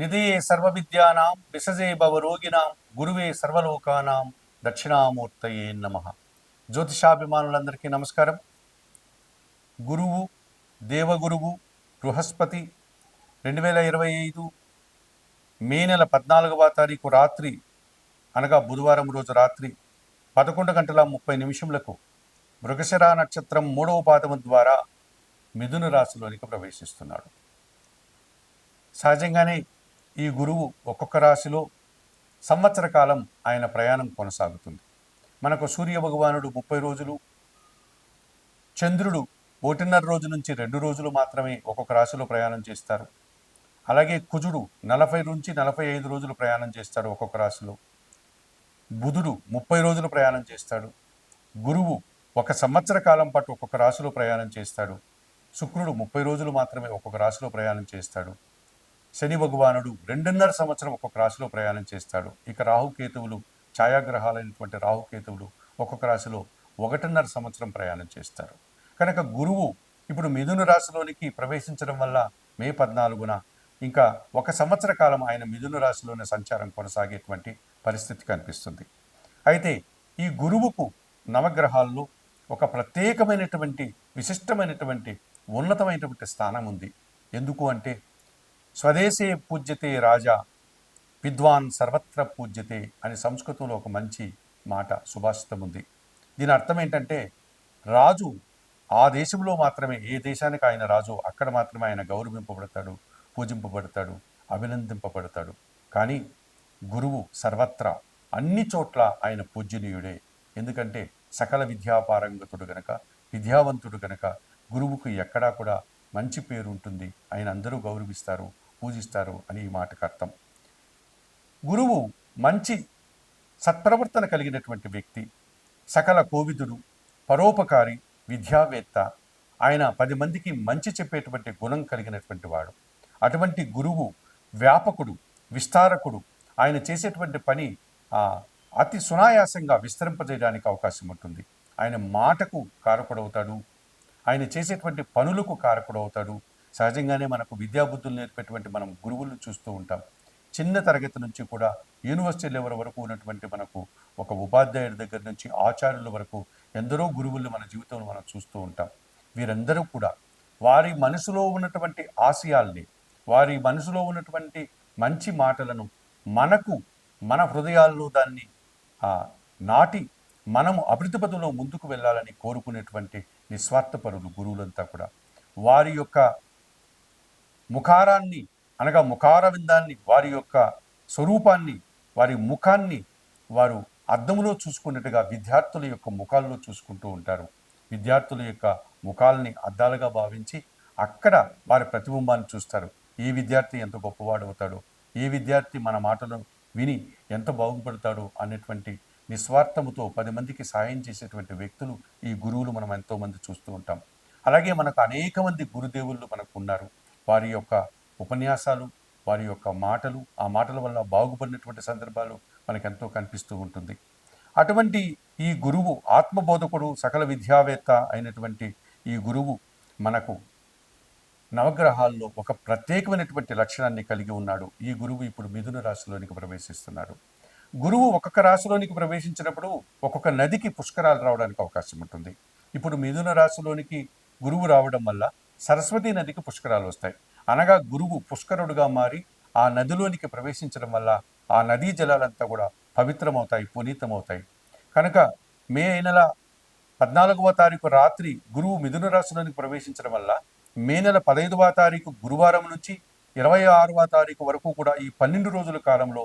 నిధే సర్వవిద్యానాం విసజే భవరోగినాం గురువే సర్వలోకానాం దక్షిణామూర్తయే నమ. జ్యోతిషాభిమానులందరికీ నమస్కారం. గురువు దేవగురువు బృహస్పతి రెండు వేల ఇరవై ఐదు మే నెల పద్నాలుగవ తారీఖు రాత్రి అనగా బుధవారం రోజు రాత్రి పదకొండు గంటల ముప్పై నిమిషములకు మృగశిర నక్షత్రం మూడవ పాదము ద్వారా మిథున రాశిలోనికి ప్రవేశిస్తున్నాడు. సహజంగానే ఈ గురువు ఒక్కొక్క రాశిలో సంవత్సర కాలం ఆయన ప్రయాణం కొనసాగుతుంది. మనకు సూర్య భగవానుడు ముప్పై రోజులు చంద్రుడు ఒకటిన్నర రోజు నుంచి రెండు రోజులు మాత్రమే ఒక్కొక్క రాశిలో ప్రయాణం చేస్తారు. అలాగే కుజుడు నలభై నుంచి నలభై ఐదు రోజులు ప్రయాణం చేస్తాడు ఒక్కొక్క రాశిలో. బుధుడు ముప్పై రోజులు ప్రయాణం చేస్తాడు. గురువు ఒక సంవత్సర కాలం పాటు ఒక్కొక్క రాశిలో ప్రయాణం చేస్తాడు. శుక్రుడు ముప్పై రోజులు మాత్రమే ఒక్కొక్క రాశిలో ప్రయాణం చేస్తాడు. శని భగవానుడు రెండున్నర సంవత్సరం ఒక్కొక్క రాశిలో ప్రయాణం చేస్తాడు. ఇక రాహుకేతువులు ఛాయాగ్రహాలైనటువంటి రాహుకేతువులు ఒక్కొక్క రాశిలో ఒకటిన్నర సంవత్సరం ప్రయాణం చేస్తారు. కనుక గురువు ఇప్పుడు మిథున రాశిలోనికి ప్రవేశించడం వల్ల మే పద్నాలుగున ఇంకా ఒక సంవత్సర కాలం ఆయన మిథున రాశిలోనే సంచారం కొనసాగేటువంటి పరిస్థితి కనిపిస్తుంది. అయితే ఈ గురువుకు నవగ్రహాల్లో ఒక ప్రత్యేకమైనటువంటి విశిష్టమైనటువంటి ఉన్నతమైనటువంటి స్థానం ఉంది. ఎందుకు అంటే స్వదేశే పూజ్యతే రాజా విద్వాన్ సర్వత్ర పూజ్యతే అని సంస్కృతంలో ఒక మంచి మాట సుభాషితం ఉంది. దీని అర్థం ఏంటంటే రాజు ఆ దేశంలో మాత్రమే ఏ దేశానికి ఆయన రాజు అక్కడ మాత్రమే ఆయన గౌరవింపబడతాడు పూజింపబడతాడు అభినందింపబడతాడు. కానీ గురువు సర్వత్రా అన్ని చోట్ల ఆయన పూజనీయుడే ఎందుకంటే సకల విద్యాపారంగతుడు గనక విద్యావంతుడు గనక గురువుకు ఎక్కడా కూడా మంచి పేరు ఉంటుంది ఆయన అందరూ గౌరవిస్తారు పూజిస్తారు అని ఈ మాటకు అర్థం. గురువు మంచి సత్ప్రవర్తన కలిగినటువంటి వ్యక్తి సకల కోవిదుడు పరోపకారి విద్యావేత్త. ఆయన పది మందికి మంచి చెప్పేటువంటి గుణం కలిగినటువంటి వాడు. అటువంటి గురువు వ్యాపకుడు విస్తారకుడు. ఆయన చేసేటువంటి పని అతి సునాయాసంగా విస్తరింపజేయడానికి అవకాశం ఉంటుంది ఆయన మాటకు కారకుడవుతాడు ఆయన చేసేటువంటి పనులకు కారకుడవుతాడు. సహజంగానే మనకు విద్యాబుద్ధులు నేర్పేటువంటి మనం గురువులను చూస్తూ ఉంటాం. చిన్న తరగతి నుంచి కూడా యూనివర్సిటీ లెవెల్ వరకు ఉన్నటువంటి మనకు ఒక ఉపాధ్యాయుడి దగ్గర నుంచి ఆచార్యుల వరకు ఎందరో గురువులు మన జీవితంలో మనం చూస్తూ ఉంటాం. వీరందరూ కూడా వారి మనసులో ఉన్నటువంటి ఆశయాల్ని వారి మనసులో ఉన్నటువంటి మంచి మాటలను మనకు మన హృదయాల్లో దాన్ని నాటి మనము అభివృద్ధి పదంలో ముందుకు వెళ్ళాలని కోరుకునేటువంటి నిస్వార్థపరులు గురువులంతా కూడా వారి యొక్క ముఖారాన్ని అనగా ముఖారవిందాన్ని వారి యొక్క స్వరూపాన్ని వారి ముఖాన్ని వారు అద్దంలో చూసుకున్నట్టుగా విద్యార్థుల యొక్క ముఖాల్లో చూసుకుంటూ ఉంటారు. విద్యార్థుల యొక్క ముఖాలని అద్దాలుగా భావించి అక్కడ వారి ప్రతిబింబాన్ని చూస్తారు. ఏ విద్యార్థి ఎంత గొప్పవాడు అవుతాడో ఏ విద్యార్థి మన మాటలు విని ఎంత బాగుపడతాడో అనేటువంటి నిస్వార్థముతో పది మందికి సాయం చేసేటువంటి వ్యక్తులు ఈ గురువులు మనం ఎంతోమంది చూస్తూ ఉంటాం. అలాగే మనకు అనేక మంది గురుదేవుళ్ళు మనకు ఉన్నారు. వారి యొక్క ఉపన్యాసాలు వారి యొక్క మాటలు ఆ మాటల వల్ల బాగుపడినటువంటి సందర్భాలు మనకు ఎంతో కనిపిస్తూ ఉంటుంది. అటువంటి ఈ గురువు ఆత్మబోధకుడు సకల విద్యావేత్త అయినటువంటి ఈ గురువు మనకు నవగ్రహాల్లో ఒక ప్రత్యేకమైనటువంటి లక్షణాన్ని కలిగి ఉన్నాడు. ఈ గురువు ఇప్పుడు మిథున రాశిలోనికి ప్రవేశిస్తున్నాడు. గురువు ఒక్కొక్క రాశిలోనికి ప్రవేశించినప్పుడు ఒక్కొక్క నదికి పుష్కరాలు రావడానికి అవకాశం ఉంటుంది. ఇప్పుడు మిథున రాశిలోనికి గురువు రావడం వల్ల సరస్వతి నదికి పుష్కరాలు వస్తాయి. అనగా గురువు పుష్కరుడుగా మారి ఆ నదిలోనికి ప్రవేశించడం వల్ల ఆ నదీ జలాలంతా కూడా పవిత్రమవుతాయి పునీతమవుతాయి. కనుక మే నెల పద్నాలుగవ తారీఖు రాత్రి గురువు మిథున రాశిలోనికి ప్రవేశించడం వల్ల మే నెల పదైదవ తారీఖు గురువారం నుంచి ఇరవై ఆరవ తారీఖు వరకు కూడా ఈ పన్నెండు రోజుల కాలంలో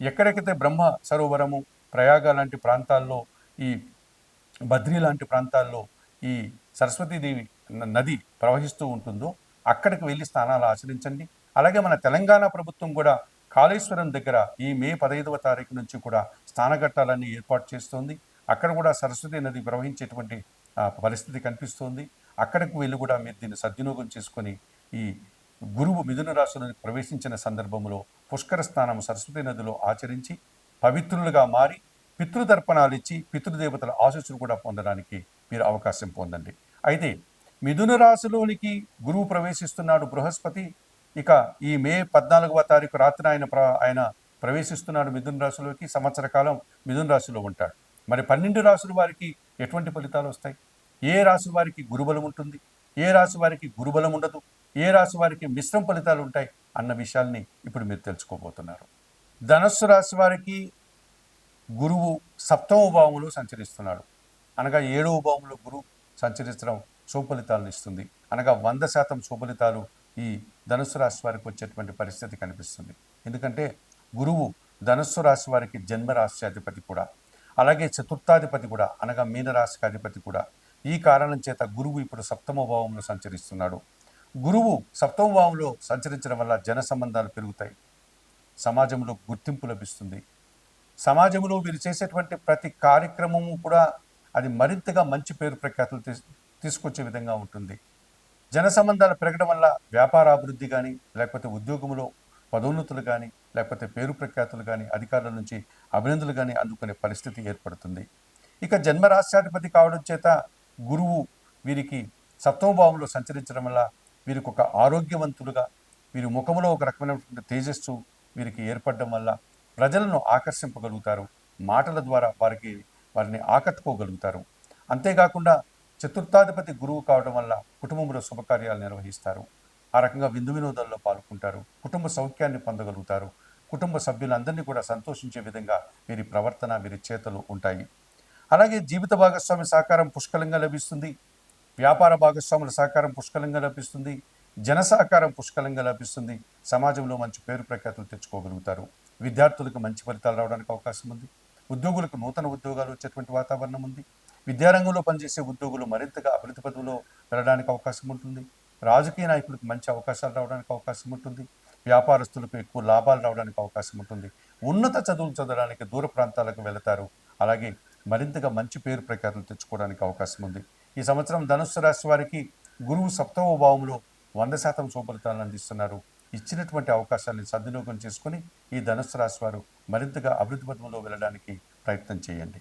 ఎక్కడెక్కడైతే బ్రహ్మ సరోవరము ప్రయాగ లాంటి ప్రాంతాల్లో ఈ బద్రీ లాంటి ప్రాంతాల్లో ఈ సరస్వతీదేవి నది ప్రవహిస్తూ ఉంటుందో అక్కడికి వెళ్ళి స్నానాలు ఆచరించండి. అలాగే మన తెలంగాణ ప్రభుత్వం కూడా కాళేశ్వరం దగ్గర ఈ మే పదహైదవ తారీఖు నుంచి కూడా స్నానఘట్టాలన్నీ ఏర్పాటు చేస్తోంది. అక్కడ కూడా సరస్వతి నది ప్రవహించేటువంటి పరిస్థితి కనిపిస్తోంది. అక్కడికి వెళ్ళి కూడా మీరు దీన్ని సద్వినియోగం చేసుకొని ఈ గురువు మిథున రాశిలో ప్రవేశించిన సందర్భంలో పుష్కర స్నానం సరస్వతి నదిలో ఆచరించి పవిత్రులుగా మారి పితృతర్పణాలు ఇచ్చి పితృదేవతల ఆశీస్సులు కూడా పొందడానికి మీరు అవకాశం పొందండి. అయితే మిథున రాశిలోనికి గురువు ప్రవేశిస్తున్నాడు బృహస్పతి. ఇక ఈ మే పద్నాలుగవ తారీఖు రాత్రి ఆయన ప్ర ఆయన ప్రవేశిస్తున్నాడు మిథున రాశిలోకి. సంవత్సర కాలం మిథున రాశిలో ఉంటాడు. మరి పన్నెండు రాశుల వారికి ఎటువంటి ఫలితాలు వస్తాయి? ఏ రాశి వారికి గురుబలం ఉంటుంది? ఏ రాశి వారికి గురుబలం ఉండదు? ఏ రాశి వారికి మిశ్రమ ఫలితాలు ఉంటాయి అన్న విషయాల్ని ఇప్పుడు మీరు తెలుసుకోబోతున్నారు. ధనస్సు రాశి వారికి గురువు సప్తమ భావంలో సంచరిస్తున్నాడు. అనగా ఏడవ భావంలో గురువు సంచరించడం శుభఫలితాలను ఇస్తుంది. అనగా వంద శాతం శుభఫలితాలు ఈ ధనుస్సు రాశి వారికి వచ్చేటువంటి పరిస్థితి కనిపిస్తుంది. ఎందుకంటే గురువు ధనుస్సు రాశి వారికి జన్మరాశి అధిపతి కూడా. అలాగే చతుర్థాధిపతి కూడా. అనగా మీనరాశికి అధిపతి కూడా. ఈ కారణం చేత గురువు ఇప్పుడు సప్తమ భావంలో సంచరిస్తున్నాడు. గురువు సప్తమ భావంలో సంచరించడం వల్ల జన సంబంధాలు పెరుగుతాయి. సమాజంలో గుర్తింపు లభిస్తుంది. సమాజంలో వీరు చేసేటువంటి ప్రతి కార్యక్రమము కూడా అది మరింతగా మంచి పేరు ప్రఖ్యాతులు తీసుకొచ్చే విధంగా ఉంటుంది. జన సంబంధాలు పెరగడం వల్ల వ్యాపార అభివృద్ధి కానీ లేకపోతే ఉద్యోగంలో పదోన్నతులు కానీ లేకపోతే పేరు ప్రఖ్యాతులు కానీ అధికారుల నుంచి అభినందనలు కానీ అందుకునే పరిస్థితి ఏర్పడుతుంది. ఇక జన్మరాశ్యాధిపతి కావడం చేత గురువు వీరికి సప్తమ భావంలో సంచరించడం వల్ల వీరికి ఒక ఆరోగ్యవంతులుగా వీరి ముఖంలో ఒక రకమైనటువంటి తేజస్సు వీరికి ఏర్పడడం వల్ల ప్రజలను ఆకర్షింపగలుగుతారు మాటల ద్వారా వారికి వారిని ఆకట్టుకోగలుగుతారు. అంతేకాకుండా చతుర్థాధిపతి గురువు కావడం వల్ల కుటుంబంలో శుభకార్యాలు నిర్వహిస్తారు. ఆ రకంగా విందు వినోదాల్లో పాల్గొంటారు కుటుంబ సౌఖ్యాన్ని పొందగలుగుతారు కుటుంబ సభ్యులందరినీ కూడా సంతోషించే విధంగా వీరి ప్రవర్తన వీరి చేతలు ఉంటాయి. అలాగే జీవిత భాగస్వామి సహకారం పుష్కలంగా లభిస్తుంది. వ్యాపార భాగస్వాముల సహకారం పుష్కలంగా లభిస్తుంది జన సహకారం పుష్కలంగా లభిస్తుంది. సమాజంలో మంచి పేరు ప్రఖ్యాతులు తెచ్చుకోగలుగుతారు. విద్యార్థులకు మంచి ఫలితాలు రావడానికి అవకాశం ఉంది. ఉద్యోగులకు నూతన ఉద్యోగాలు వచ్చేటువంటి వాతావరణం ఉంది. విద్యారంగంలో పనిచేసే ఉద్యోగులు మరింతగా అభివృద్ధి పదవిలో వెళ్ళడానికి అవకాశం ఉంటుంది. రాజకీయ నాయకులకు మంచి అవకాశాలు రావడానికి అవకాశం ఉంటుంది. వ్యాపారస్తులకు ఎక్కువ లాభాలు రావడానికి అవకాశం ఉంటుంది. ఉన్నత చదువులు చదవడానికి దూర ప్రాంతాలకు వెళతారు. అలాగే మరింతగా మంచి పేరు ప్రఖ్యాతులు తెచ్చుకోవడానికి అవకాశం ఉంది. ఈ సంవత్సరం ధనుస్సు రాశి వారికి గురువు సప్తమ భావంలో వంద శాతం శుభఫలితాలను అందిస్తున్నారు. ఇచ్చినటువంటి అవకాశాన్ని సద్వినియోగం చేసుకుని ఈ ధనుస్సు రాశి వారు మరింతగా అభివృద్ధి పథంలో వెళ్ళడానికి ప్రయత్నం చేయండి.